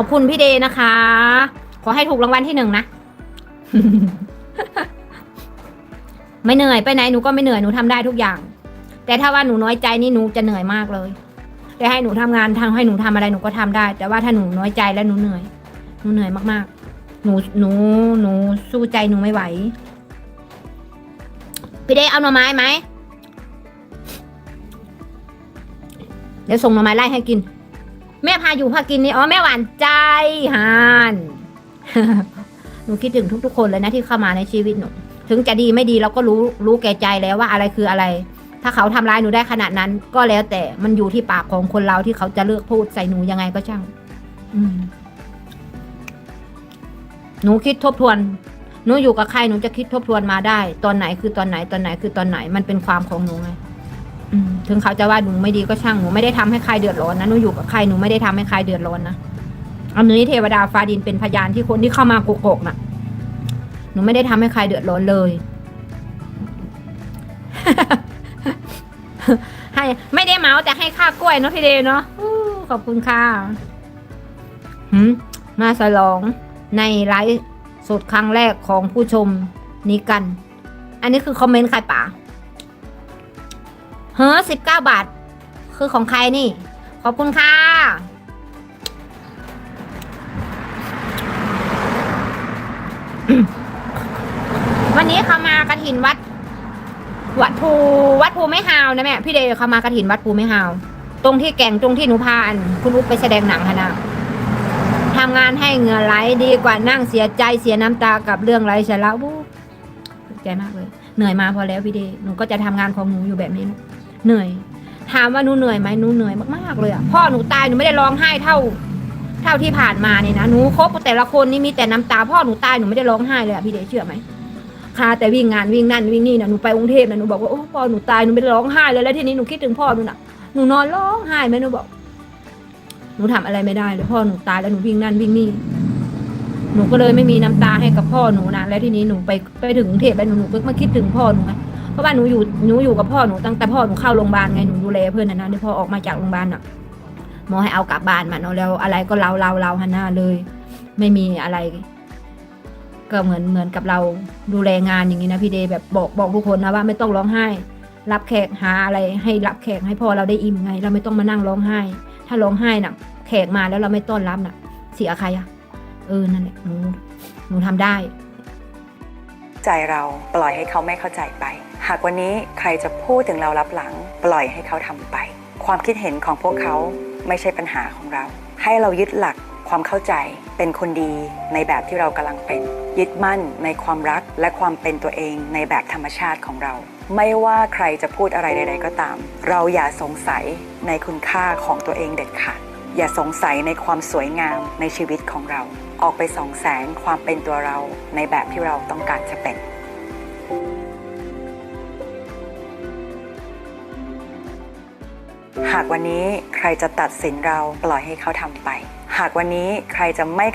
ขอบคุณพี่เดย์นะคะ ขอให้ถูกรางวัลที่หนึ่งนะ ไม่เหนื่อยไปไหนหนูก็ไม่เหนื่อยหนูทำได้ทุกอย่าง แต่ถ้าว่าหนูน้อยใจนี่หนูจะเหนื่อยมากเลย แต่ให้หนูทำงานทางให้หนูทำอะไรหนูก็ทำได้ แต่ว่าถ้าหนูน้อยใจแล้วหนูเหนื่อยหนูเหนื่อยมากๆ หนูหนูหนูสู้ใจหนูไม่ไหว พี่เดย์เอาหน่อไม้ไหมเดี๋ยวส่งหน่อไม้ไล่ให้กิน แม่พาอยู่พากินนี่อ๋อแม่หวานใจฮานหนูคิดถึงทุก ๆ คนเลยนะที่เข้ามาในชีวิตหนูถึงจะดีไม่ดีเราก็รู้รู้แก่ใจแล้วว่าอะไรคืออะไร ถ้าเขาทำร้ายหนูได้ขนาดนั้น ก็แล้วแต่มันอยู่ที่ปากของคนเราที่เขาจะเลือกพูดใส่หนูยังไงก็ช่างหนูคิดทบทวน หนูอยู่กับใครหนูจะคิดทบทวนมาได้ ตอนไหนคือตอนไหนตอนไหนคือตอนไหนมันเป็นความของหนูไง ถึงเขาจะว่าหนูไม่ดีก็ช่างหนูไม่ได้ทำให้ใครเดือดร้อนนะหนูอยู่กับใครหนูไม่ได้ทำให้ใครเดือดร้อนนะอันนี้เทวดาฟ้าดินเป็นพยานที่คนที่เข้ามาโกกน่ะ หนูไม่ได้ทำให้ใครเดือดร้อนเลย ให้ไม่ได้เมาส์แต่ให้ค่ากล้วยเนาะพี่เดย์เนาะขอบคุณค่ะมาฉลองในไลฟ์สดครั้งแรกของผู้ชมนี้กัน อันนี้คือคอมเมนต์ใครป่า เฮ้อสิบเก้าบาท คือของใครนี่ ขอบคุณค่ะ วันนี้เขามากระถินวัด วัดภูวัดภูไม่ฮาวนะแม่พี่เดย์เขามากระถินวัดภูไม่ฮาว ตรงที่แก่งตรงที่หนูพาอัน คุณอุ๊บไปแสดงหนังค่ะนะทำงานให้เงื่อไหลดีกว่านั่งเสียใจเสียน้ำตากับเรื่องไร้สาระวู้ใจมากเลย เหนื่อยมาพอแล้วพี่เดย์หนูก็จะทำงานของหนูอยู่แบบนี้ เหนื่อยถามว่าหนูเหนื่อยไหมหนูเหนื่อยมากๆเลยอะพ่อหนูตายหนูไม่ได้ร้องไห้เท่า เท่าที่ผ่านมาเนี่ยนะหนูคบกับแต่ละคนนี่มีแต่น้ำตาพ่อหนูตายหนูไม่ได้ร้องไห้เลยอะพี่เดย์เชื่อไหมค่ะแต่วิ่งงานวิ่งนั่นวิ่งนี่นะหนูไปกรุงเทพนะหนูบอกว่าโอ้พ่อหนูตายหนูไม่ได้ร้องไห้เลยแล้วทีนี้หนูคิดถึงพ่อหนูน่ะหนูนอนร้องไห้ไหมหนูบอกหนูทำอะไรไม่ได้เลยพ่อหนูตายแล้วหนูวิ่งนั่นวิ่งนี่หนูก็เลยไม่มีน้ำตาให้กับพ่อหนูนะแล้วทีนี้หนูไปไปถึงกรุงเทพแล้วหนูหนูก็มาคิดถึงพ่อหนูไง ราะว่าหนูอยู่หนูอยู่กับพ่อหนูตั้งแต่พ่อหนูเข้าโรงพยาบาลไงหนูดูแลเพื่อนนะนะเดี๋ยพ่อออกมาจากโรงพยาบาลน่ะหมอให้เอากลับบ้านมาเนาะแล้วอะไรก็เราเราเราหันน้าเลย ไม่มีอะไร ก็เหมือนเหมือนกับเราดูแลงานอย่างนี้นะพี่เดย์แบบบอกบอกทุกคนนะว่าไม่ต้องร้องไห้ รับแขกหาอะไรให้รับแขกให้พ่อเราได้อิ่มไง เราไม่ต้องมานั่งร้องไห้ ถ้าร้องไห้น่ะ แขกมาแล้วเราไม่ต้อนรับน่ะ เสียใครอะเออนั่นแหละหนูหนูทำได้ ใจเราปล่อยให้เขาไม่เข้าใจไป หากวันนี้ใครจะพูดถึงเรารับหลัง ปล่อยให้เขาทำไป ความคิดเห็นของพวกเขาไม่ใช่ปัญหาของเรา ให้เรายึดหลักความเข้าใจเป็นคนดีในแบบที่เรากำลังเป็น ยึดมั่นในความรักและความเป็นตัวเองในแบบธรรมชาติของเรา ไม่ว่าใครจะพูดอะไรใด ๆ ก็ตาม เราอย่าสงสัยในคุณค่าของตัวเองเด็ดขาดอย่าสงสัยในความสวยงามในชีวิตของเรา ออกไปส่องแสงความเป็นตัวเราในแบบที่เราต้องการจะเป็นากวันนี้ใครจะตัดสินเราปล่อยให้เขาทำไป หากวันนี้ใครจะไม่